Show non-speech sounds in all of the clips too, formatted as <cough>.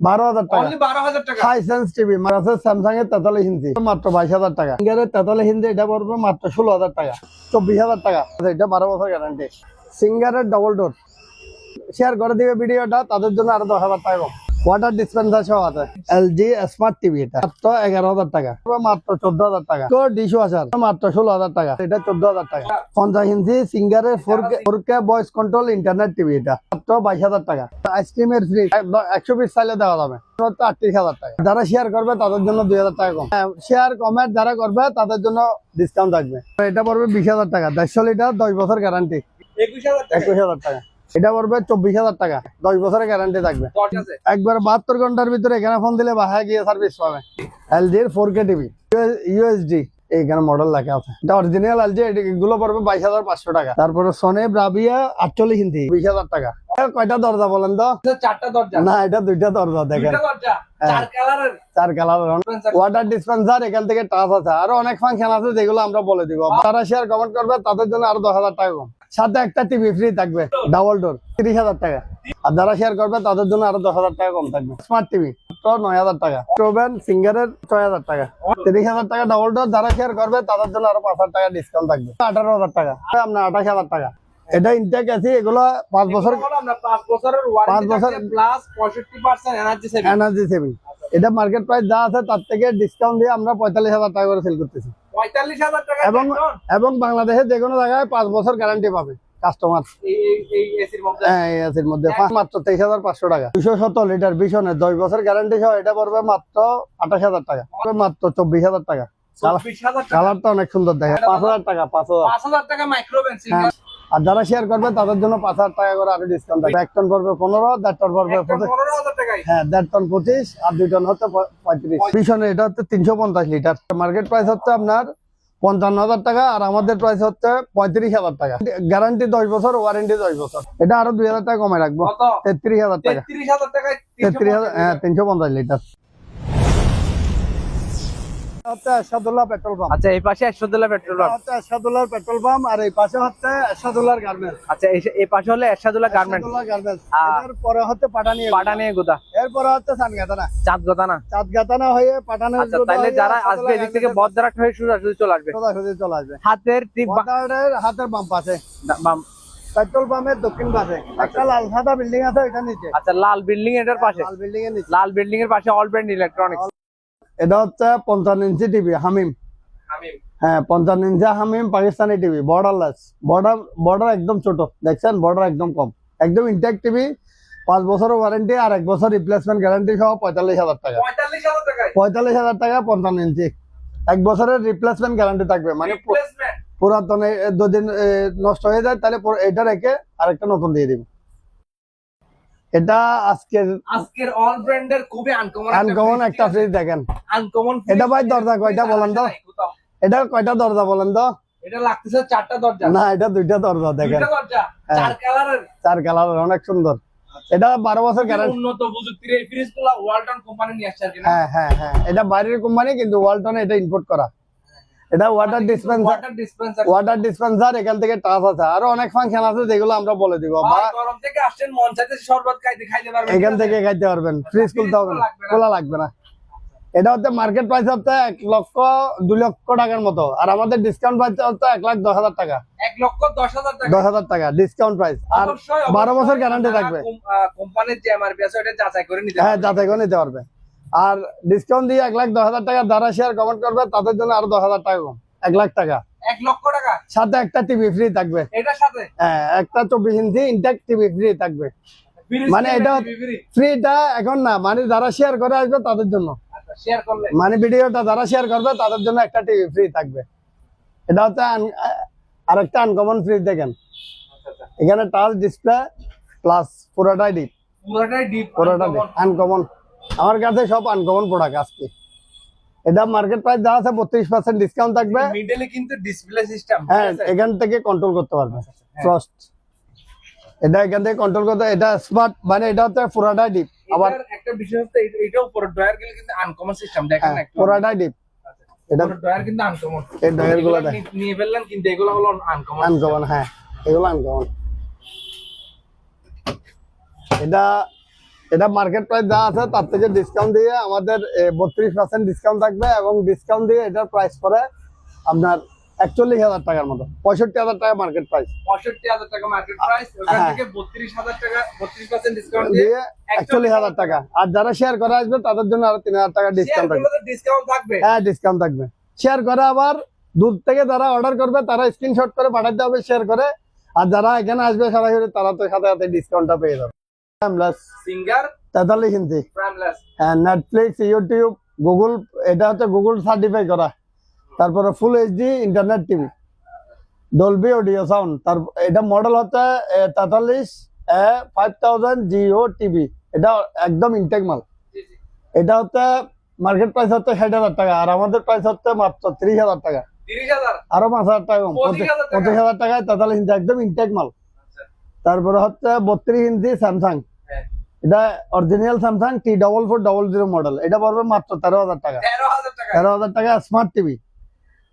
বারো হাজার টাকা। হাই সেন্স টিভি আছে স্যামসাং এর তেতাল্লিশ ইঞ্চি। মাত্র বাইশ হাজার টাকা। সিঙ্গারের তেতাল্লিশ ইঞ্চি এটা পড়বে মাত্র ষোলো হাজার টাকা। চব্বিশ হাজার টাকা। আচ্ছা, এটা বারো বছর গ্যারান্টি সিঙ্গারের ডবল ডোর শেয়ার করে দিবে ভিডিওটা তাদের জন্য আরও দশ হাজার টাকা। ওয়াটার ডিসপেন্সার সহ আছে। এলজি স্মার্ট টিভি এটা। মাত্র এগারো হাজার টাকা। মাত্র চোদ্দ হাজার টাকা। তো ডিশ ওয়াশার মাত্র ষোলো হাজার টাকা। এটা চোদ্দ হাজার টাকা। পঞ্চাশ ইঞ্চি সিঙ্গারের four K four K voice control internet TV এটা। মাত্র বাইশ হাজার টাকা। আইসক্রিমের ফ্রি একশো পিস চাইলে দেওয়া যাবে। আটত্রিশ হাজার টাকা। যারা শেয়ার করবে তাদের জন্য দুই হাজার টাকা কম। শেয়ার কমেন্ট যারা করবে তাদের জন্য ডিসকাউন্ট থাকবে। এটা পড়বে বিশ হাজার টাকা। দেড়শো লিটার দশ বছর গ্যারান্টি একুশ হাজার একুশ হাজার টাকা। এটা পড়বে চব্বিশ হাজার টাকা। দশ বছরের গ্যারান্টি থাকবে। একবার বাহাত্তর ঘণ্টার ভিতরে এখানে ফোন দিলে বাসায় গিয়ে সার্ভিস পাবে। এলজির ফোর কে টিভি ইউএসডি এইখানে মডেল লেখা আছে। এটা অরিজিনাল এলজি এগুলো পড়বে বাইশ হাজার পাঁচশো টাকা। তারপরে সনে ব্রাভিয়া আটচল্লিশ ইঞ্চি বিশ হাজার টাকা। কয়টা দরজা বলেন তো? চারটা দরজা। না এটা দুইটা দরজা দেখেন। দরজা চার কালারের কালার ওয়াটার ডিসপেন্সার এখান থেকে টাচ আছে। আরও অনেক ফাংশন আছে যেগুলো আমরা বলে দিব। যারা শেয়ার কমেন্ট করবে তাদের জন্য আরও দশ হাজার টাকা কম। সাথে একটা টিভি ফ্রি থাকবে ডাবল ডোর তিরিশ হাজার টাকা। আর যারা শেয়ার করবে তাদের জন্য আরও দশ হাজার টাকা কম থাকবে। স্মার্ট টিভি নয় হাজার টাকা। স্টোভেন সিঙ্গারের ছয় হাজার টাকা। তিরিশ হাজার টাকা ডাবল ডোর যারা শেয়ার করবে তাদের জন্য আরও পাঁচ হাজার টাকা ডিসকাউন্ট থাকবে। আঠারো হাজার টাকা। আপনার আঠাশ হাজার টাকা। এটা ইনটেক আছে এগুলো পাঁচ বছর পাঁচ বছরের পাঁচ বছর- প্লাস পঁয়ষট্টি percent energy saving energy saving এটা মার্কেট প্রাইস যা আছে তার থেকে ডিসকাউন্ট দিয়ে আমরা পঁয়তাল্লিশ হাজার টাকা করে সেল করতেছি। এবং এবং বাংলাদেশের যে কোনো জায়গায় পাঁচ বছর গ্যারান্টি পাবে কাস্টমার এসির মধ্যে? হ্যাঁ মধ্যে। মাত্র তেইশ হাজার পাঁচশো টাকা। দুশো সত্তর লিটার দশ বছর গ্যারান্টি সহ এটা পড়বে মাত্র আঠাশ হাজার টাকা। মাত্র চব্বিশ হাজার টাকা। কালারটা অনেক সুন্দর দেখে পাঁচ হাজার টাকা পাঁচ হাজার। টাকা মাইক্রোভেন হ্যাঁ। আর যারা শেয়ার করবে তাদের জন্য পাঁচ হাজার টাকা করে আরও ডিসকাউন্ট থাকবে। এক টন পড়বে পনেরো দেড় টন পড়বে হ্যাঁ দেড় টন পঁচিশ আর দুই টন হচ্ছে পঁয়ত্রিশ। পিছনে এটা হচ্ছে তিনশো পঞ্চাশ লিটার মার্কেট প্রাইস হচ্ছে আপনার পঞ্চান্ন হাজার টাকা আর আমাদের প্রাইস হচ্ছে পঁয়ত্রিশ হাজার টাকা। গ্যারান্টি দশ বছর ওয়ারেন্টি দশ বছর। এটা আরও দুই হাজার টাকা কমে রাখব। তেত্রিশ হাজার টাকা। তেত্রিশ হাজার হ্যাঁ তিনশো পঞ্চাশ লিটার পেট্রোল পাম্প। আচ্ছা এই পাশে পেট্রোল পাম্প। পেট্রোল পাম্প আর এই পাশে হচ্ছে গার্মেন্টস। আচ্ছা এই এই পাশে হলে গার্মেন্টস। গার্মেন্টস। হচ্ছে পাটানি গুদা। এরপরে হচ্ছে চাঁদগাতানা। হয়ে আচ্ছা যারা আসবে এদিক থেকে বদ্রাট হয়ে চলে আসবে। সোজাসুজি চলে আসবে। হাতের ঠিক হাতের বাম পাশে বাম। পেট্রোল পাম্পের দক্ষিণ পাশে। একটা লাল সাদা বিল্ডিং আছে ওইটা নিচে। আচ্ছা লাল বিল্ডিং এটার পাশে। লাল বিল্ডিং এর লাল বিল্ডিং এর পাশে অল ব্র্যান্ড ইলেকট্রনিক্স এটা হচ্ছে পঞ্চান্ন ইঞ্চি টিভি হামিম। হ্যাঁ পঞ্চান্ন ইঞ্চি Hamim Pakistani TV borderless border border একদম ছোট দেখছেন? বর্ডার একদম কম। একদম ইনটেক টিভি পাঁচ বছর ওয়ারেন্টি আর এক বছর রিপ্লেসমেন্ট গ্যারান্টি সহ পঁয়তাল্লিশ হাজার টাকা। পঁয়তাল্লিশ হাজার টাকা পঞ্চান্ন ইঞ্চি। এক বছরের রিপ্লেসমেন্ট গ্যারান্টি থাকবে মানে পুরাতন দুদিন নষ্ট হয়ে যায় তাহলে এটা রেখে আরেকটা নতুন দিয়ে দিব। এটা আজকের আজকের অল ব্র্যান্ডের খুবই আনকমন আনকমন একটা ফ্রিজ দেখেন। আনকমন এটা ভাই দরজা কয়টা বলেন তো? এটা কয়টা দরজা বলেন তো? এটা লাগতেছে চারটা দরজা। না এটা দুইটা দরজা দেখেন। হ্যাঁ। চার কালারের চার কালার অনেক সুন্দর। এটা বারো বছর গ্যারান্টি উন্নত প্রযুক্তির এই ফ্রিজ ওয়ালটন কোম্পানি নিয়ে আসছে আর কি না? হ্যাঁ হ্যাঁ হ্যাঁ। এটা বাইরের কোম্পানি কিন্তু ওয়ালটনে এটা ইম্পোর্ট করা। এটা water dispenser water dispenser water dispenser এখান থেকে টাচ আছে। আরও অনেক ফাংশন আছে যেগুলো আমরা বলে দিব। গরম থেকে আসছেন মন চাইতে শরবত খাইতে খাইতে পারবেন। এখান থেকে খাইতে পারবেন। ফ্রিজ খুলতে হবে না। খোলা লাগবে না। এটা হচ্ছে মার্কেট প্রাইস হচ্ছে এক লক্ষ দুই লক্ষ টাকার মতো। আর আমাদের ডিসকাউন্ট প্রাইস হচ্ছে এক লাখ দশ হাজার টাকা। এক লক্ষ দশ হাজার টাকা। দশ হাজার টাকা ডিসকাউন্ট প্রাইস আর বারো বছর গ্যারান্টি থাকবে। কোম্পানির যে এমআরপি আছে ওটা যাচাই করে নিতে হ্যাঁ। যাচাই করে নিতে পারবে। আর ডিসকাউন্ট দিয়ে এক লাখ দশ হাজার টাকা যারা শেয়ার কমেন্ট করবে তাদের জন্য আরও দশ হাজার টাকা কম। এক লাখ টাকা। এক লক্ষ টাকা? সাথে একটা টিভি ফ্রি থাকবে। এটার সাথে? হ্যাঁ একটা চব্বিশ ইঞ্চি ইনটেক টিভি ফ্রি থাকবে। মানে এটা। ফ্রিটা এখন না মানে যারা শেয়ার করে আসবে তাদের জন্য। আচ্ছা, মানে ভিডিওটা যারা শেয়ার করবে তাদের জন্য একটা টিভি ফ্রি থাকবে। এটা হচ্ছে আন- আর একটা আনকমন ফ্রিজ দেখেন। আচ্ছা, আচ্ছা। এখানে টাচ ডিসপ্লে প্লাস পুরোটাই ডিপ পুরোটাই ডিপ পুরোটা আনকমন আমার কাছে সব আনকমন প্রোডাক্ট আজকে। এটা মার্কেট প্রাইস যা আছে বত্রিশ পার্সেন্ট ডিসকাউন্ট থাকবে। মিডলে কিন্তু ডিসপ্লে সিস্টেম হ্যাঁ এখান থেকে কন্ট্রোল করতে পারবে। ফ্রস্ট এটা এখান থেকে কন্ট্রোল করতে এটা স্মার্ট মানে এটা হচ্ছে ডিপ আবার একটা বিষয় হচ্ছে এটা- ডয়ার গেলে কিন্তু আনকমন সিস্টেম দেখেন একটু পুরোটাই ডিপ এটা পুরো ডয়ার কিন্তু আনকমন এই ডয়ারগুলো নিয়ে ফেললেন কিন্তু এগুলো হলো আনকমন আনকমন হ্যাঁ এগুলো আনকমন এটা এটা মার্কেট প্রাইস যা আছে তার থেকে ডিসকাউন্ট দিয়ে আমাদের বত্রিশ পার্সেন্ট ডিসকাউন্ট থাকবে এবং ডিসকাউন্ট দিয়ে এটার প্রাইস পরে আপনার একচল্লিশ হাজার টাকার মতো পঁয়ষট্টি হাজার টাকা মার্কেট প্রাইস পঁয়ষট্টি হাজার টাকা মার্কেট প্রাইস ওখান হ্যাঁ। থেকে বত্রিশ হাজার টাকা বত্রিশ পার্সেন্ট ডিসকাউন্ট দিয়ে একচল্লিশ হাজার টাকা। আর যারা শেয়ার করে আসবে তাদের জন্য আরও তিন হাজার টাকা ডিসকাউন্ট থাকবে। ডিসকাউন্ট থাকবে। হ্যাঁ ডিসকাউন্ট থাকবে। শেয়ার করে আবার দূর থেকে যারা অর্ডার করবে তারা স্ক্রিনশট করে পাঠাতে হবে শেয়ার করে। আর যারা এখানে আসবে সরাসরি তারা তো সাথে সাথে ডিসকাউন্টটা পেয়ে যাবে। প্লাস সিঙ্গার তেতাল্লিশ ইঞ্চি হ্যাঁ নেটফ্লিক্স ইউটিউব গুগল এটা হচ্ছে গুগল সার্টিফাই করা। তারপরে full HD internet TV Dolby audio sound তার এটা মডেল হচ্ছে তেতাল্লিশ ফাইভ থাউজেন্ড জিও টিভি এটা একদম ইনটেক মাল। এটা হচ্ছে মার্কেট প্রাইস হচ্ছে ষাট হাজার টাকা। আর আমাদের প্রাইস হচ্ছে মাত্র ত্রিশ হাজার টাকা। আরও পাঁচ হাজার টাকা কম। পঁচিশ হাজার টাকায় তেতাল্লিশ ইঞ্চি একদম ইনটেক মাল। তারপরে হচ্ছে বত্রিশ ইঞ্চি স্যামসাং। হ্যাঁ। এটা original Samsung T double four double zero model এটা পড়বে মাত্র তেরো হাজার টাকা। তেরো হাজার টাকা। স্মার্ট টিভি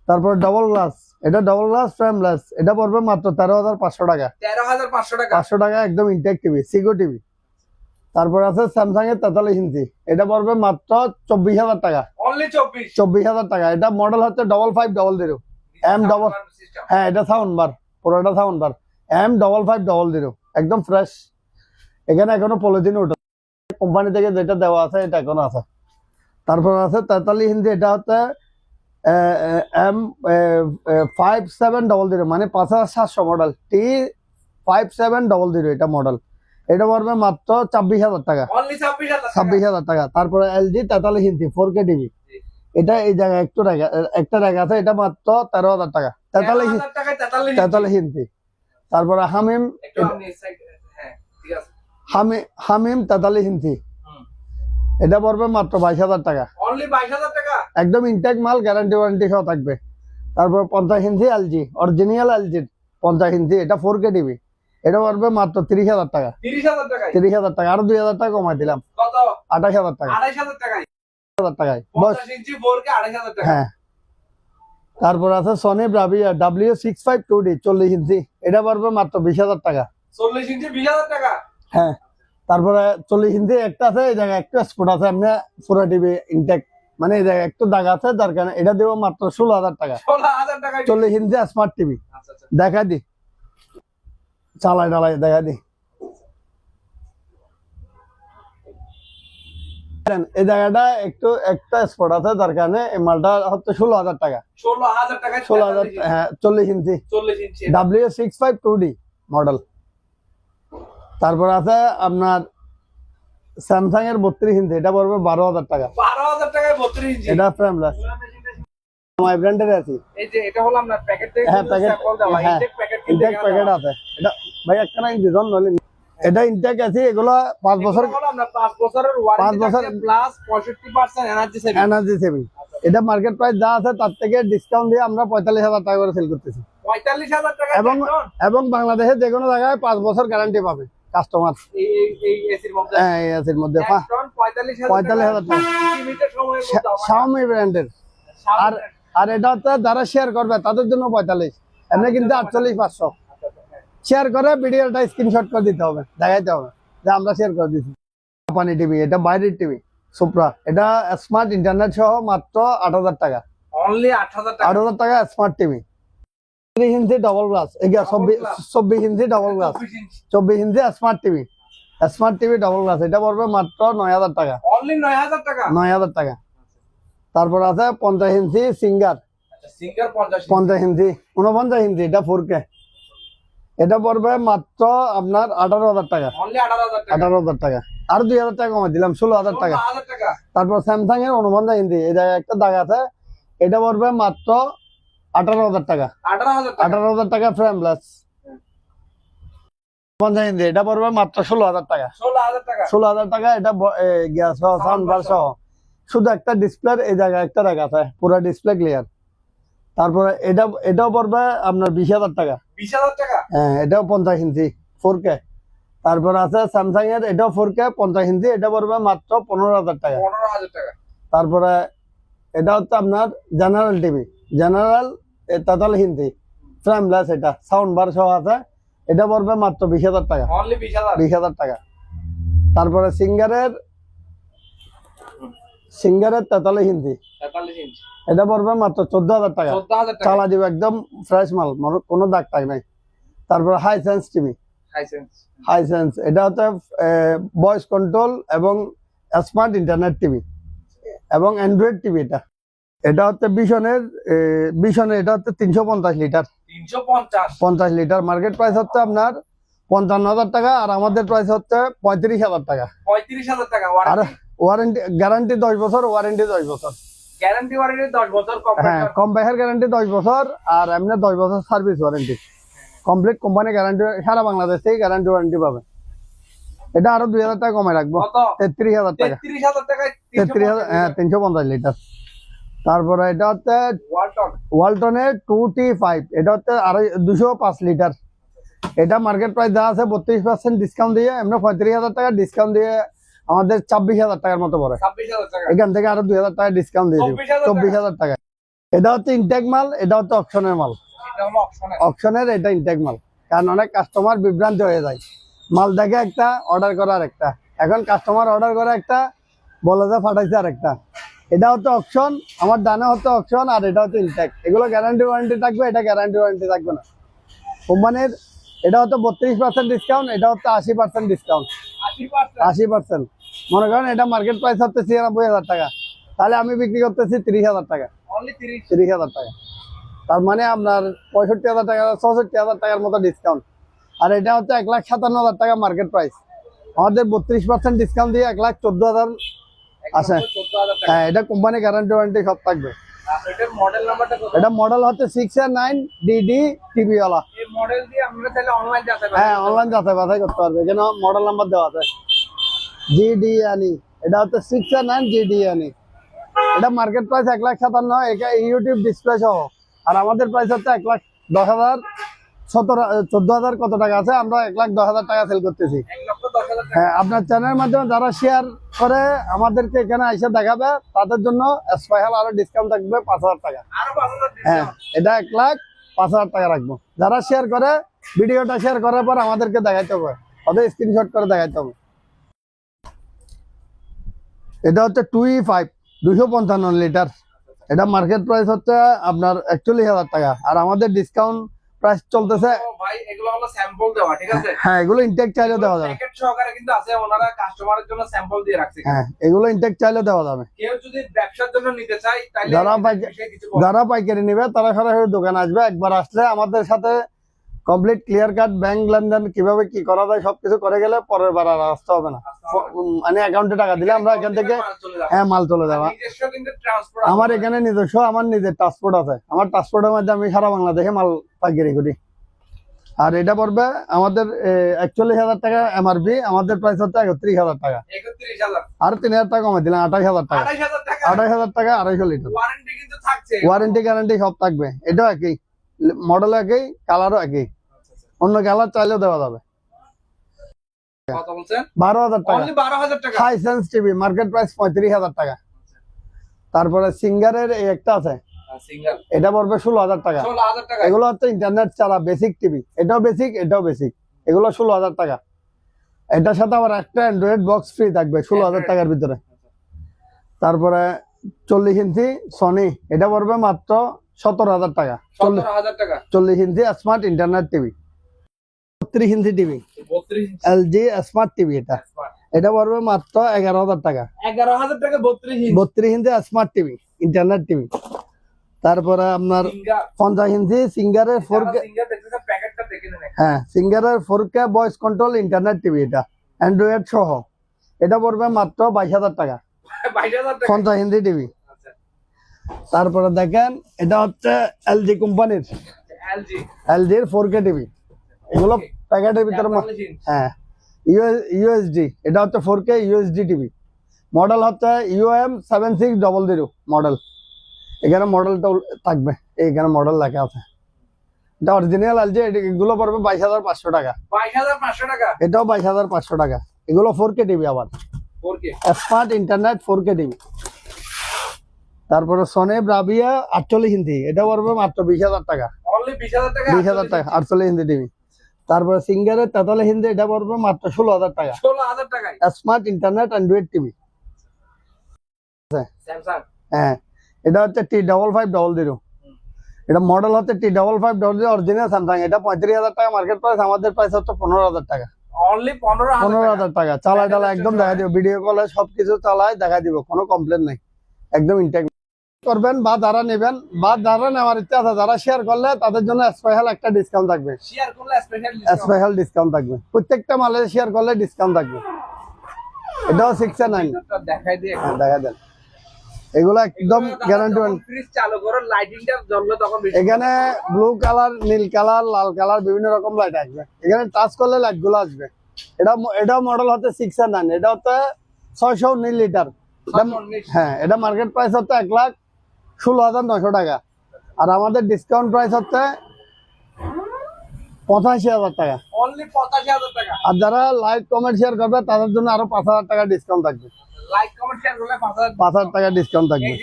তারপর ডবল গ্লাস এটা ডবল গ্লাস ফ্রেমলেস এটা পড়বে মাত্র তেরো হাজার পাঁচশো টাকা। তেরো হাজার পাঁচশো টাকা। পাঁচশো টাকা একদম ইনটেক টিভি সিগো টিভি তারপর আছে স্যামসাং এর তেতাল্লিশ ইঞ্চি। এটা পড়বে মাত্র চব্বিশ হাজার টাকা। চব্বিশ। হাজার টাকা। এটা মডেল হচ্ছে double five double zero M system হ্যাঁ এটা সাউন্ড বার পুরোটা sound bar M double five double zero একদম ফ্রেশ এখানে এখনও পলিথিন ওঠে কোম্পানি থেকে যেটা দেওয়া আছে এটা এখনও আছে। তারপর আছে তেতাল্লিশ ইঞ্চি এটা হচ্ছে M five seven double zero মানে পাঁচ হাজার সাতশো model T five seven double zero এটা মডেল এটা পড়বে মাত্র ছাব্বিশ হাজার টাকা। ছাব্বিশ হাজার টাকা। তারপরে এলজি তেতাল্লিশ ইঞ্চি ফোর কে টিভি এটা এই জায়গায় একটু রেখা একটা রেখা আছে এটা মাত্র তেরো হাজার টাকা। তেতাল্লিশ তেতাল্লিশ ইঞ্চি। তারপরে হামিম হামিম তেতাল্লিশ ইঞ্চি। এটা পড়বে মাত্র বাইশ হাজার টাকা। একদম ইনটেক মাল গ্যারান্টি ওয়ারেন্টি সহ থাকবে। তারপর পঞ্চাশ ইঞ্চি এলজি অরিজিনাল এলজির পঞ্চাশ ইঞ্চি এটা ফোর কে টিভি এটা পড়বে মাত্র তিরিশ হাজার টাকা। তিরিশ হাজার টাকা। আরও দুই হাজার টাকা কমাই দিলাম। আঠাশ হাজার টাকা। আড়াইশ হাজার টাকায়? হাজার বস। হ্যাঁ। তারপর আছে Sony Bravia W six five two D চল্লিশ ইঞ্চি। এটা পারবে মাত্র বিশ হাজার টাকা। চল্লিশ ইঞ্চি বিশ হাজার টাকা? হ্যাঁ। তারপরে চল্লিশ ইঞ্চি একটা আছে এই জায়গায় একটা স্পোর্ট আছে এমনি পুরো টিভি ইনটেক মানে এই জায়গায় একটু দাগ আছে যার কারণে এটা দেবো মাত্র ষোলো হাজার টাকা। চল্লিশ ইঞ্চি স্মার্ট টিভি দেখা দি। চালাই ডালাই দেখা দি। এই জায়গাটা একটু একটা স্পট আছে যার কারণে এই মালটা হচ্ছে ষোলো হাজার টাকা। ষোলো হাজার টাকায় ষোলো হাজার হ্যাঁ চল্লিশ ইঞ্চি। চল্লিশ ইঞ্চি। W six five two D model তারপর আছে আপনার স্যামসাং এর বত্রিশ ইঞ্চি এটা পড়বে বারো হাজার টাকা। বারো হাজার টাকায় বত্রিশ ইঞ্চি। এটা ফ্রেমলেস ব্র্যান্ডের আছে। এই যে এটা হলো আপনার প্যাকেট হ্যাঁ, হ্যাঁ, প্যাকেট আছে। এটা ভাই একটা না দুজন নলে এটা ইনটেক আছে এগুলো পাঁচ বছর পাঁচ বছরের পাঁচ বছর- বছর প্লাস পঁয়ষট্টি percent energy saving energy saving এটা মার্কেট প্রাইস যা আছে তার থেকে ডিসকাউন্ট দিয়ে আমরা পঁয়তাল্লিশ হাজার টাকা করে সেল করতেছি। পঁয়তাল্লিশ হাজার টাকা এবং- এবং বাংলাদেশের যে কোনো জায়গায় পাঁচ বছর গ্যারান্টি পাবে কাস্টমার হ্যাঁ এই এসির মধ্যে। পঁয়তাল্লিশ হাজার টাকা। শাওমি ব্র্যান্ডের আর আর এটা হচ্ছে যারা শেয়ার করবে তাদের জন্য পঁয়তাল্লিশ। এমনি কিন্তু আটচল্লিশ পাঁচশো। শেয়ার করে ভিডিওটা স্ক্রিনশট করে দিতে হবে দেখাইতে হবে যে আমরা শেয়ার করে দিচ্ছি জাপানি টিভি এটা বাইরের টিভি সুপ্রা এটা স্মার্ট ইন্টারনেট সহ মাত্র আট হাজার টাকা। অনলি আট হাজার টাকা। আট হাজার টাকা স্মার্ট টিভি তিরিশ ইঞ্চি ডবল গ্লাস চব্বিশ। চব্বিশ ইঞ্চি ডবল গ্লাস চব্বিশ ইঞ্চি চব্বিশ smart TV smart TV double glass এটা পড়বে মাত্র নয় হাজার টাকা। অনলি নয় হাজার টাকা? নয় হাজার টাকা। তারপর আছে পঞ্চাশ ইঞ্চি সিঙ্গার। আচ্ছা সিঙ্গার পঞ্চাশ পঞ্চাশ ইঞ্চি উনপঞ্চাশ ইঞ্চি এটা ফোর কে এটা পড়বে মাত্র আপনার আঠারো হাজার টাকা। আঠারো হাজার টাকা। আর দুই হাজার টাকা কমাই দিলাম ষোলো হাজার টাকা। তারপর স্যামসাং এর ইঞ্চি এই জায়গায় একটা দাগ আছে। এটা পড়বে মাত্র আঠারো হাজার টাকা। আঠারো হাজার টাকা। ফ্রেম প্লাস ইঞ্চি এটা পড়বে মাত্র ষোলো হাজার টাকা। ষোলো হাজার টাকা। এটা গ্যাস সহ সাউন্ড বার সহ। শুধু একটা ডিসপ্লে এই জায়গায় একটা রেখা আছে। পুরো ডিসপ্লে ক্লিয়ার তারপরে এটা এটাও পড়বে আপনার বিশ হাজার টাকা। বিশ হাজার টাকা? হ্যাঁ এটাও পঞ্চাশ ইঞ্চি ফোর কে তারপর আছে স্যামসাং এর এটাও ফোর কে পঞ্চাশ ইঞ্চি এটা পড়বে মাত্র পনেরো হাজার টাকা। পনেরো হাজার টাকা। তারপরে এটা হচ্ছে আপনার জেনারেল টিভি জেনারেল তেতাল্লিশ ইঞ্চি ফ্রেমলেস এটা সাউন্ড বার সহ আছে। এটা পড়বে মাত্র বিশ হাজার টাকা। বিশ হাজার? টাকা। তারপরে সিঙ্গারের সিঙ্গারের তেতাল্লিশ হিন্দি এটা পড়বে মাত্র চোদ্দ হাজার টাকা। চালা দিব একদম ফ্রেশ মাল কোনো দাগ টাগ নাই। তারপরে Hisense TV Hisense এটা হচ্ছে ভয়েস কন্ট্রোল এবং স্মার্ট ইন্টারনেট টিভি এবং অ্যান্ড্রয়েড টিভি এটা। এটা হচ্ছে বিশনের বিশনের এটা হচ্ছে তিনশো পঞ্চাশ লিটার পঞ্চাশ। লিটার মার্কেট প্রাইস হচ্ছে আপনার পঞ্চান্ন হাজার টাকা আর আমাদের প্রাইস হচ্ছে পঁয়ত্রিশ হাজার টাকা। পঁয়ত্রিশ হাজার টাকা। আর ওয়ারেন্টি গ্যারান্টি দশ বছর ওয়ারেন্টি দশ বছর। গ্যারান্টি ওয়ারেন্টি দশ বছর হ্যাঁ কম ব্যাগের গ্যারান্টি দশ বছর আর এমনি দশ বছর service warranty complete company guarantee সারা বাংলাদেশেই গ্যারান্টি ওয়ারেন্টি পাবে এটা আরও দুই হাজার টাকা কমে রাখব। তেত্রিশ হাজার টাকা। তেত্রিশ হাজার হ্যাঁ তিনশো পঞ্চাশ লিটার। তারপরে এটা হচ্ছে ওয়ালটন ওয়ালটনের টু টি ফাইভ এটা হচ্ছে আড়াই দুশো পাঁচ লিটার। এটা মার্কেট প্রাইস দেওয়া আছে বত্রিশ পার্সেন্ট ডিসকাউন্ট দিয়ে এমনি পঁয়ত্রিশ হাজার টাকা ডিসকাউন্ট দিয়ে আমাদের ছাব্বিশ হাজার টাকার মতো পড়ে। এখান থেকে আরও দুই হাজার টাকা ডিসকাউন্ট দিয়ে দিব। চব্বিশ হাজার টাকা। এটা হচ্ছে ইনটেক মাল এটা হচ্ছে অপশনের মাল। অপশনের এটা ইনটেক মাল। কারণ অনেক কাস্টমার বিভ্রান্ত হয়ে যায়। মাল দেখে একটা অর্ডার করার একটা। এখন কাস্টমার অর্ডার করে একটা বলে যে ফাটাইছে আর একটা এটা হচ্ছে অপশন আমার ডানা হচ্ছে অপশন আর এটা হচ্ছে ইনটেক এগুলো গ্যারান্টি ওয়ারেন্টি থাকবে এটা গ্যারান্টি ওয়ারেন্টি থাকবে না। কোম্পানির এটা হচ্ছে বত্রিশ পার্সেন্ট ডিসকাউন্ট এটা হচ্ছে আশি পার্সেন্ট ডিসকাউন্ট আশি পার্সেন্ট মনে করেন এটা মার্কেট প্রাইস হচ্ছে ছিয়ানব্বই হাজার টাকা। তাহলে আমি বিক্রি করতেছি তিরিশ হাজার টাকা। তিরিশ। হাজার টাকা। তার মানে আপনার পঁয়ষট্টি হাজার টাকা চৌষট্টি হাজার টাকার মতো ডিসকাউন্ট আর এটা হচ্ছে এক লাখ সাতান্ন হাজার টাকা মার্কেট প্রাইস আমাদের বত্রিশ পার্সেন্ট ডিসকাউন্ট দিয়ে এক লাখ চোদ্দ হাজার আচ্ছা। টাকা। হ্যাঁ এটা কোম্পানি গ্যারান্টি ওয়ারেন্টি সব থাকবে। আর এটা মডেল হচ্ছে সিক্স এর নাইন ডিডি টিভিওয়ালা হ্যাঁ অনলাইন যাচাই বাছাই করতে পারবে। এখানে মডেল নাম্বার দেওয়া আছে। জিডি আনি এটা হচ্ছে সিক্স এর নাইন জিডি আনি এটা মার্কেট প্রাইস এক লাখ সাতান্ন ইউটিউব ডিসপ্লে সহ। আর আমাদের প্রাইস হচ্ছে এক লাখ দশ হাজার সতেরো চোদ্দ হাজার কত টাকা আছে? আমরা এক লাখ দশ হাজার টাকা সেল করতেছি। হ্যাঁ আপনার চ্যানেলের মাধ্যমে যারা শেয়ার করে আমাদেরকে এখানে এসে দেখাবে তাদের জন্য আরও ডিসকাউন্ট থাকবে পাঁচ হাজার টাকা। হ্যাঁ এটা এক লাখ পাঁচ হাজার টাকা রাখব। যারা শেয়ার করে ভিডিওটা শেয়ার করার পর আমাদেরকে দেখাইতে হবে। ওদের স্ক্রিনশট করে দেখাইতে হবে। এটা হচ্ছে টু ই ফাইভ দুশো পঞ্চান্ন লিটার। এটা মার্কেট প্রাইস হচ্ছে আপনার একচল্লিশ হাজার টাকা। আর আমাদের ডিসকাউন্ট প্রাইস চলতেছে। ভাই এগুলো হলো স্যাম্পল দেওয়া ঠিক আছে? হ্যাঁ এগুলো ইনটেক চাইলেও দেওয়া যাবে। প্যাকেট সহকারে কিন্তু আছে ওনারা কাস্টমারের জন্য স্যাম্পল দিয়ে রাখছে। হ্যাঁ এগুলো ইনটেক চাইলেও দেওয়া যাবে। কেউ যদি ব্যবসার জন্য নিতে চায় তাহলে যারা এটার পাইকা- বিষয়ে কিছু বলো। যারা পাইকারি নিবে তারা সরাসরি দোকানে আসবে। একবার আসলে আমাদের সাথে কমপ্লিট ক্লিয়ার কাট ব্যাংক লেনদেন কীভাবে কি করা যায় সবকিছু করে গেলে পরের বার আর আসতে হবে না। মানে অ্যাকাউন্টে টাকা দিলে আমরা এখান থেকে যাবে। হ্যাঁ মাল চলে ট্রান্সপোর্ট আমার এখানে নিজস্ব আমার নিজের ট্রান্সপোর্ট আছে। আমার ট্রান্সপোর্টের মধ্যে আমি সারা বাংলাদেশে মাল পাইকারি করি। আর এটা পড়বে আমাদের একচল্লিশ হাজার টাকা এমআরপি আমাদের প্রাইস হচ্ছে একত্রিশ হাজার টাকা। আর তিন হাজার টাকা কমে দিলাম আঠাশ হাজার টাকা। আড়াইশ হাজার টাকা? আঠাশ হাজার টাকা আড়াইশো লিটার। ওয়ারেন্টি গ্যারান্টি সব থাকবে। এটাও একই। মডেল একই কালারও একই। অন্য কালার চাইলেও দেওয়া যাবে। বারো হাজার টাকা। Hisense TV market price পঁয়ত্রিশ হাজার টাকা। তারপরে সিঙ্গারের এই একটা আছে। এটা পড়বে ষোলো হাজার টাকা। এগুলো হচ্ছে ইন্টারনেট ছাড়া বেসিক টিভি এটাও বেসিক এটাও বেসিক এগুলো ষোলো হাজার টাকা। এটার সাথে আবার একটা অ্যান্ড্রয়েড বক্স ফ্রি থাকবে ষোলো হাজার টাকার ভিতরে। তারপরে চল্লিশ ইঞ্চি সনি এটা পড়বে মাত্র সতেরো হাজার টাকা। চল্লিশ সতেরো হাজার টাকা। চল্লিশ ইঞ্চি স্মার্ট ইন্টারনেট টিভি বত্রিশ ইঞ্চি টিভি। এলজি স্মার্ট টিভি এটা। এটা পড়বে মাত্র এগারো হাজার টাকা। এগারো হাজার টাকা বত্রিশ inch. Smart TV internet TV. তারপরে আপনার পঞ্চাশ ইঞ্চি সিঙ্গারের ফোর কে হ্যাঁ সিঙ্গারের four K voice control internet TV এটা। অ্যান্ড্রয়েড সহ। এটা পড়বে মাত্র বাইশ হাজার টাকা। পঞ্চাশ ইঞ্চি টিভি। আচ্ছা। তারপরে দেখেন এটা হচ্ছে এলজি কোম্পানির। এলজি। এলজির ফোর কে টিভি। এগুলো প্যাকেটের ভিতরে হ্যাঁ ইউএসডি এটা হচ্ছে four K USD TV model হচ্ছে UM seven six double zero model এখানে মডেলটা থাকবে এইখানে মডেল লেখা আছে। এটা অরিজিনাল এলজি এগুলো পড়বে বাইশ হাজার পাঁচশো টাকা। বাইশ হাজার পাঁচশো টাকা? এটাও বাইশ হাজার পাঁচশো টাকা। এগুলো ফোর কে টিভি আবার। Smart internet four K TV তারপরে সনে ব্রাভিয়া আটচল্লিশ ইঞ্চি এটা পড়বে মাত্র বিশ হাজার টাকা। বিশ হাজার টাকা বিশ হাজার টাকা আটচল্লিশ ইঞ্চি। টিভি তারপরে সিঙ্গারের তেতাল্লিশ হিন্দি এটা পড়বে মাত্র ষোলো হাজার টাকা। ষোলো হাজার টাকায়? স্মার্ট ইন্টারনেট অ্যান্ড্রয়েড টিভি হ্যাঁ। এটা হচ্ছে T double five double zero এটা মডেল হচ্ছে T double five double zero original Samsung এটা পঁয়ত্রিশ হাজার টাকা মার্কেট প্রাইস আমাদের প্রাইস হচ্ছে পনেরো হাজার টাকা। পনেরো হাজার টাকা। চালাই টালা একদম দেখা দিব। ভিডিও কলে সবকিছু চালাই দেখা দিব। কোনো কমপ্লেন নাই। একদম ইনটেক করবেন বা যারা নেবেন বা যারা নেওয়ার ইচ্ছা আছে যারা শেয়ার করলে তাদের জন্য স্পেশাল একটা ডিসকাউন্ট থাকবে। স্পেশাল ডিসকাউন্ট থাকবে। প্রত্যেকটা মালে শেয়ার করলে ডিসকাউন্ট থাকবে। এটাও সিক্স নাইন দেখাই হ্যাঁ দেখা দেন। এগুলো একদম গ্যারান্টি এখানে ব্লু কালার নীল কালার লাল কালার বিভিন্ন রকম লাইট আসবে। এখানে টাচ করলে লাইটগুলো আসবে। এটা এটাও মডেল হচ্ছে সিক্স নাইন এটা হচ্ছে ছয়শো লিটার হ্যাঁ এটা মার্কেট প্রাইস হচ্ছে এক লাখ ষোলো হাজার নশো টাকা। আর আমাদের ডিসকাউন্ট প্রাইস হচ্ছে পঁচাশি হাজার টাকা। আর যারা লাইট কমেন্ট শেয়ার করবে তাদের জন্য আরও পাঁচ হাজার টাকা ডিসকাউন্ট থাকবে। লাইক পাঁচ হাজার টাকা ডিসকাউন্ট থাকবে।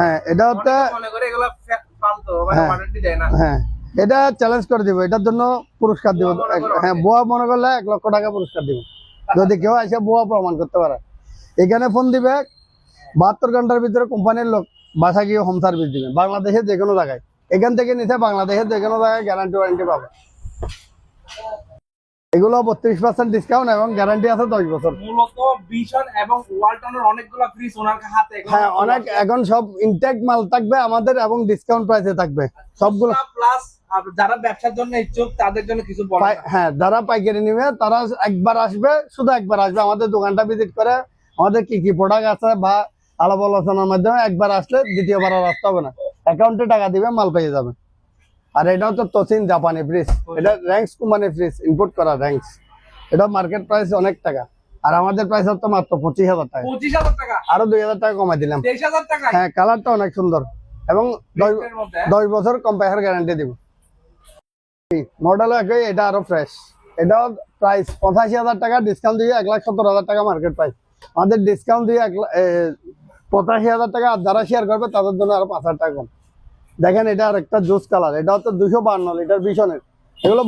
হ্যাঁ এটা হচ্ছে মনে হ্যাঁ। হ্যাঁ এটা চ্যালেঞ্জ করে দিব এটার জন্য পুরস্কার দিব। হ্যাঁ বুয়া মনে করলে এক লক্ষ টাকা পুরস্কার দিব। <laughs> যদি কেউ এসে বুয়া প্রমাণ করতে পারে। এখানে ফোন দিবে বাহাত্তর ঘণ্টার ভিতরে কোম্পানির লোক বাসা গিয়ে হোম সার্ভিস দিবে। বাংলাদেশের যে কোনো জায়গায়। এখান থেকে নিতে বাংলাদেশের যে কোনো জায়গায় গ্যারান্টি ওয়ারেন্টি পাবে। এগুলো বত্রিশ পার্সেন্ট ডিসকাউন্ট এবং গ্যারান্টি আছে দশ বছর। মূলত বিশন এবং ওয়ালটনের অনেকগুলো ফ্রিজ ওনার হাতে হ্যাঁ অনেক এখন সব ইনটেক মাল থাকবে আমাদের এবং ডিসকাউন্ট প্রাইসে থাকবে। সবগুলো প্লাস যারা ব্যবসার জন্য ইচ্ছুক তাদের জন্য কিছু হ্যাঁ যারা পাইকারি নিবে তারা একবার আসবে শুধু একবার আসবে। আমাদের দোকানটা ভিজিট করে আমাদের কি কি প্রোডাক্ট আছে বা আলাপ আলোচনার মাধ্যমে একবার আসলে দ্বিতীয়বার আর আসতে হবে না। অ্যাকাউন্টে টাকা দিবে মাল পেয়ে যাবে। আর এটা হচ্ছে তসিন জাপানি ফ্রিজ এটা র্যাঙ্কস কোম্পানি ফ্রিজ ইম্পোর্ট করা র্যাঙ্কস এটা মার্কেট প্রাইস অনেক টাকা। আর আমাদের প্রাইস হচ্ছে মাত্র পঁচিশ হাজার টাকা। পঁচিশ হাজার টাকা? আরও দুই হাজার টাকা কমাই দিলাম। হ্যাঁ কালারটা অনেক সুন্দর। এবং দশ বছর কম্পায়ার গ্যারান্টি দিব। মডেল একই এটা আরও ফ্রেশ এটাও প্রাইস পঁচাশি হাজার টাকা ডিসকাউন্ট দিয়ে এক লাখ সত্তর হাজার টাকা মার্কেট প্রাইস আমাদের ডিসকাউন্ট দিয়ে এক পঁচাশি হাজার টাকা আর যারা শেয়ার করবে তাদের জন্য আরও পাঁচ হাজার টাকা কম। দেখেন এটা আর একটা জুস কালার এটা হচ্ছে দুশো বান্ন লিটার ভীষণের। এগুলো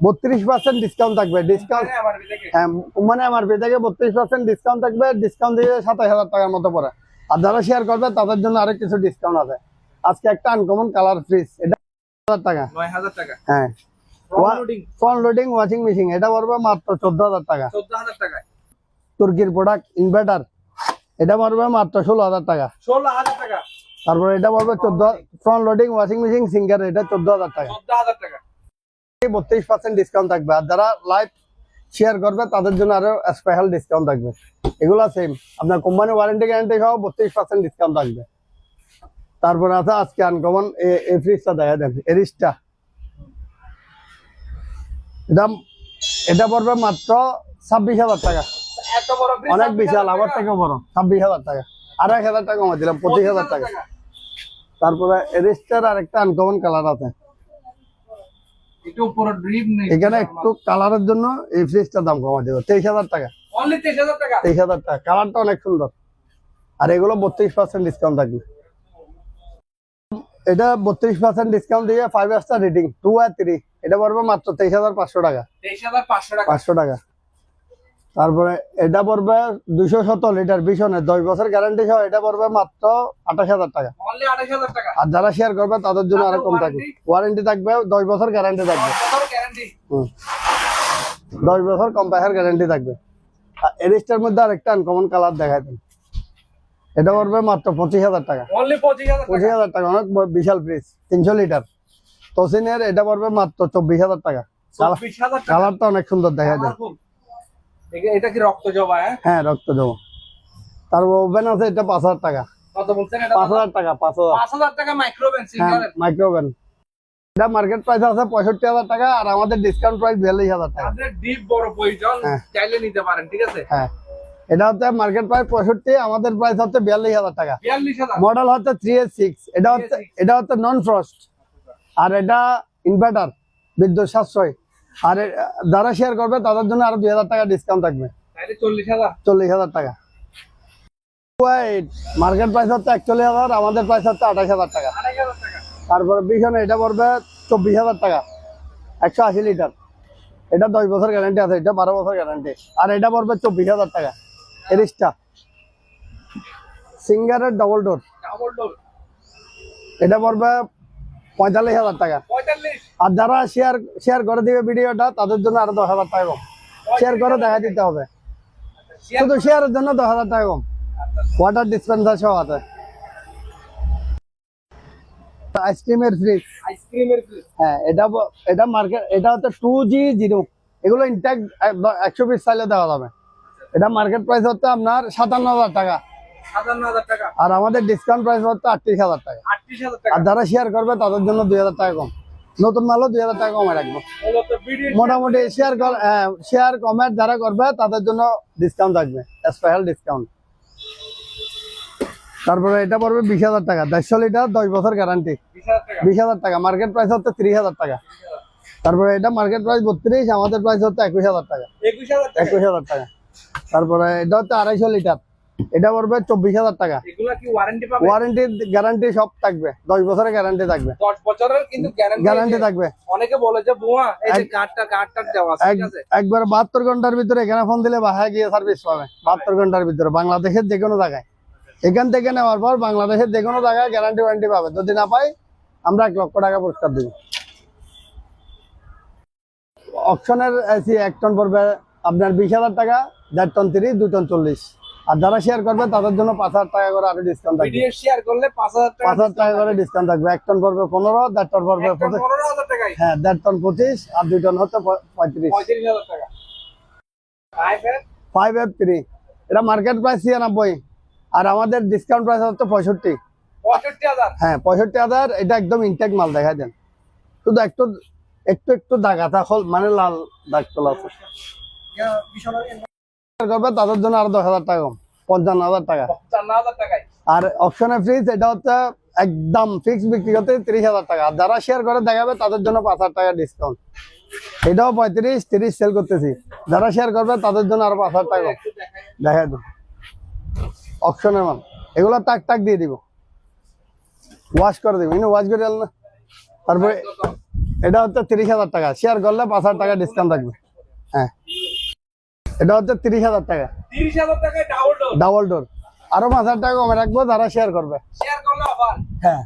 বত্রিশ পার্সেন্ট ডিসকাউন্ট থাকবে। ডিসকাউন্ট হ্যাঁ, আমার থেকে হ্যাঁ মানে এমআরপি থেকে বত্রিশ পার্সেন্ট ডিসকাউন্ট থাকবে। ডিসকাউন্ট দিয়ে সাতাশ হাজার টাকার মতো পড়ে। আর যারা শেয়ার করবে তাদের জন্য আরও কিছু ডিসকাউন্ট আছে। আজকে একটা আনকমন কালার ফ্রিজ এটা হাজার টাকা। নয় হাজার টাকা। হ্যাঁ। Loading front loading washing machine এটা পড়বে মাত্র চোদ্দ হাজার টাকা। চোদ্দ হাজার টাকায়। তুর্কির প্রোডাক্ট ইনভার্টার এটা পড়বে মাত্র ষোলো হাজার টাকা। ষোলো হাজার টাকা। তারপর এটা পড়বে চোদ্দ front loading washing machine Singer এটা চোদ্দ হাজার টাকা। বত্রিশ পার্সেন্ট ডিসকাউন্ট থাকবে। আর যারা লাইভ শেয়ার করবে তাদের জন্য আরও স্পেশাল ডিসকাউন্ট থাকবে। এগুলো সেম আপনার কোম্পানি ওয়ারেন্টি গ্যারান্টি সহ বত্রিশ পার্সেন্ট ডিসকাউন্ট থাকবে। তারপরে আছে আজকে আনকমন এই ফ্রিজটা দেখা দেন এরিসটা এটা এটা পড়বে মাত্র ছাব্বিশ হাজার টাকা। অনেক বিশাল আবার থেকে বড়। ছাব্বিশ হাজার টাকা। আড়াই হাজার টাকা কমে দিলাম পঁচিশ হাজার টাকা। তারপরে এরিস্টার আর একটা আনকমন কালার আছে। একটু উপরে ড্রিপ নেই। এখানে একটু কালারের জন্য এই ফ্রিজটার দাম কমা দেবো। তেইশ হাজার টাকা। অনলি তেইশ হাজার টাকা? কালারটা অনেক সুন্দর। আর এগুলো বত্রিশ পার্সেন্ট ডিসকাউন্ট থাকবে। এটা বত্রিশ পার্সেন্ট ডিসকাউন্ট দিয়ে ফাইভ স্টার রেটিং টু আর থ্রি এটা পড়বে মাত্র তেইশ হাজার পাঁচশো টাকা। পাঁচশো টাকা। তারপরে এটা পড়বে দুশো সত্তর লিটার বিশনের দশ বছর গ্যারান্টি সহ এটা পড়বে মাত্র আঠাশ হাজার টাকা। আর যারা শেয়ার করবে তাদের জন্য আরও কম থাকবে। ওয়ারেন্টি থাকবে দশ বছর গ্যারান্টি থাকবে। দশ বছর কম্পায়ার গ্যারান্টি থাকবে। আর এরিস্টার মধ্যে আরেকটা আনকমন কালার দেখাই দেন এটা পড়বে মাত্র পঁচিশ হাজার টাকা। পঁচিশ হাজার টাকা? অনেক বিশাল ফ্রিজ তিনশো লিটার তসিনের এটা পড়বে মাত্র চব্বিশ হাজার টাকা। কালারটা অনেক সুন্দর দেখা যায় এটা কি রক্ত জবা হ্যাঁ? হ্যাঁ রক্ত জমা তারপর ওভেন আছে এটা পাঁচ হাজার টাকা। কত বলছেন পাঁচ হাজার টাকা পাঁচ হাজার। পাঁচ হাজার টাকা মাইক্রোভেন হ্যাঁ এটা মার্কেট প্রাইস আছে পঁয়ষট্টি হাজার টাকা আর আমাদের ডিসকাউন্ট প্রাইস বিয়াল্লিশ হাজার টাকা। ডিপ বড় প্রয়োজন হ্যাঁ। চাইলে নিতে পারেন ঠিক আছে? হ্যাঁ। এটা হচ্ছে মার্কেট প্রাইস পঁয়ষট্টি আমাদের প্রাইস হচ্ছে বিয়াল্লিশ হাজার টাকা। মডেল হচ্ছে থ্রি এস সিক্স এটা হচ্ছে এটা হচ্ছে নন ফ্রস্ট আর এটা ইনভার্টার বিদ্যুৎ সাশ্রয়। আর যারা শেয়ার করবে তাদের জন্য আরও দুই হাজার টাকা ডিসকাউন্ট থাকবে। চল্লিশ হাজার? টাকা। মার্কেট প্রাইস হচ্ছে একচল্লিশ হাজার আমাদের প্রাইস হচ্ছে আঠাশ হাজার টাকা। তারপরে বিশনে এটা পড়বে চব্বিশ হাজার টাকা একশো আশি লিটার। এটা দশ বছর গ্যারান্টি আছে এটা বারো বছর গ্যারান্টি আর এটা পড়বে চব্বিশ হাজার টাকা এরিসটা সিঙ্গারের ডবল ডোর ডাবল ডোর এটা পড়বে পঁয়তাল্লিশ হাজার টাকা। পঁয়তাল্লিশ? আর যারা শেয়ার শেয়ার করে দিবে ভিডিওটা তাদের জন্য আরও দশ হাজার টাকা কম। শেয়ার করে দেখা দিতে হবে। শুধু শেয়ারের জন্য দশ হাজার টাকা কম। ওয়াটার ডিসপেন্সার সহ আছে। আইসক্রিমের ফ্রিজ আইসক্রিমের হ্যাঁ এটা এটা মার্কেট এটা হচ্ছে টু জি জিরো। এগুলো ইনট্যাক্ট একশো পিস চাইলে দেওয়া যাবে। এটা মার্কেট প্রাইস হচ্ছে আপনার সাতান্ন হাজার টাকা। আর আমাদের ডিসকাউন্ট প্রাইস হচ্ছে আটত্রিশ হাজার টাকা। আটত্রিশ হাজার টাকা। আর যারা শেয়ার করবে তাদের জন্য দুই হাজার টাকা কম। নতুন মালও দুই হাজার টাকা কমে রাখব। মোটামুটি শেয়ার শেয়ার কমেন্ট যারা করবে তাদের জন্য ডিসকাউন্ট থাকবে স্পেশাল ডিসকাউন্ট তারপরে এটা পড়বে বিশ হাজার টাকা দেড়শো লিটার দশ বছর গ্যারান্টি বিশ হাজার টাকা। মার্কেট প্রাইস হচ্ছে ত্রিশ হাজার টাকা। তারপরে এটা মার্কেট প্রাইস বত্রিশ আমাদের প্রাইস হচ্ছে একুশ হাজার টাকা। একুশ হাজার টাকা। তারপরে এটা হচ্ছে আড়াইশো লিটার। এটা পড়বে চব্বিশ হাজার টাকা। ওয়ারেন্টি গ্যারান্টি সব থাকবে। দশ বছরের গ্যারান্টি থাকবে। দশ বছরের কিন্তু গ্যারান্টি থাকবে। অনেকে বলে যে একবার বাহাত্তর ঘণ্টার ভিতরে এখানে ফোন দিলে বাসায় গিয়ে সার্ভিস পাবে বাহাত্তর ঘণ্টার ভিতরে বাংলাদেশের যে কোনো জায়গায়। এখান থেকে নেওয়ার পর বাংলাদেশের যে কোনো জায়গায় গ্যারান্টি ওয়ারেন্টি পাবে। যদি না পাই আমরা এক লক্ষ টাকা পুরস্কার দিব। অপশনের এসি এক টন পড়বে আপনার বিশ হাজার টাকা দেড় টন তিরিশ দুই টন চল্লিশ। আর যারা শেয়ার করবে তাদের জন্য পাঁচ হাজার টাকা করে আরও ডিসকাউন্ট থাকবে। ভিডিও শেয়ার করলে পাঁচ হাজার টাকা পাঁচ হাজার টাকা করে ডিসকাউন্ট থাকবে। এক টন পড়বে পনেরো দেড় টন পড়বে হ্যাঁ দেড় টন পঁচিশ আর দুই টন হচ্ছে পঁয়ত্রিশ। ফাইভ এফ থ্রি এটা মার্কেট প্রাইস ছিয়ানব্বই। আর আমাদের ডিসকাউন্ট প্রাইস হচ্ছে পঁয়ষট্টি। হ্যাঁ পঁয়ষট্টি হাজার এটা একদম ইনটেক মাল দেখাই দেন। শুধু একটু একটু একটু দাগ হল মানে লাল দাগ তোলা আছে। করবে তাদের জন্য আরও দশ হাজার টাকা কম পঞ্চান্ন হাজার টাকা। আর অপশনের ফ্রিজ এটা হচ্ছে একদম ফিক্স বিক্রি করতে তিরিশ হাজার টাকা। আর যারা শেয়ার করে দেখাবে তাদের জন্য পাঁচ হাজার টাকা ডিসকাউন্ট এটাও পঁয়ত্রিশ তিরিশ সেল করতেছি। যারা শেয়ার করবে তাদের জন্য আরও পাঁচ হাজার টাকা দেখাই তো। অপশনের মাল এগুলো টাক টাক দিয়ে দিব। ওয়াশ করে দিব। ইনি ওয়াশ করে না? তারপরে এটা হচ্ছে তিরিশ হাজার টাকা। শেয়ার করলে পাঁচ হাজার টাকা ডিসকাউন্ট থাকবে। হ্যাঁ। এটা হচ্ছে তিরিশ হাজার টাকা। তিরিশ হাজার টাকায় ডাবল ডোর ডাবল ডোর আরও পাঁচ হাজার টাকা কমে রাখব যারা শেয়ার করবে। শেয়ার করলে অফার হ্যাঁ।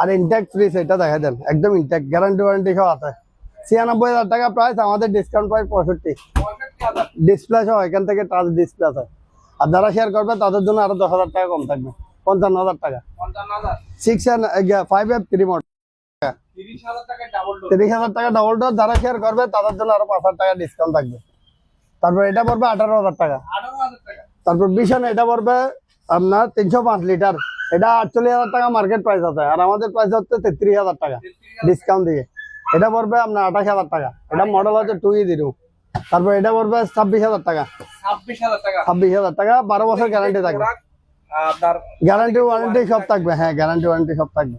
আর ইনটেক ফ্রিজ এটা দেখা দেন। একদম ইনটেক গ্যারান্টি ওয়ারেন্টি সহ আছে। ছিয়ানব্বই হাজার টাকা প্রাইস আমাদের ডিসকাউন্ট প্রাইস পঁয়ষট্টি। ডিসপ্লে সহ এখান থেকে টাচ ডিসপ্লে আছে। আর যারা শেয়ার করবে তাদের জন্য আরও দশ হাজার টাকা কম থাকবে। পঞ্চান্ন হাজার টাকা। সিক্স ফাইভ এফ থ্রি মোট তিরিশ হাজার টাকা ডবল ডোর যারা শেয়ার করবে তাদের জন্য আরও পাঁচ হাজার টাকা ডিসকাউন্ট থাকবে। তারপর এটা পড়বে আঠারো হাজার টাকা। তারপর বিশন এটা পড়বে আপনার তিনশো পাঁচ লিটার। এটা আটচল্লিশ হাজার টাকা মার্কেট প্রাইস আছে। আর আমাদের প্রাইস হচ্ছে তেত্রিশ হাজার টাকা ডিসকাউন্ট দিয়ে। এটা পড়বে আপনার আঠাশ হাজার টাকা। এটা মডেল হচ্ছে টু জিরো তারপর এটা পড়বে ছাব্বিশ হাজার টাকা। ছাব্বিশ হাজার টাকা। বারো বছর গ্যারান্টি থাকবে। গ্যারান্টি ওয়ারেন্টি সব থাকবে হ্যাঁ গ্যারান্টি ওয়ারেন্টি সব থাকবে।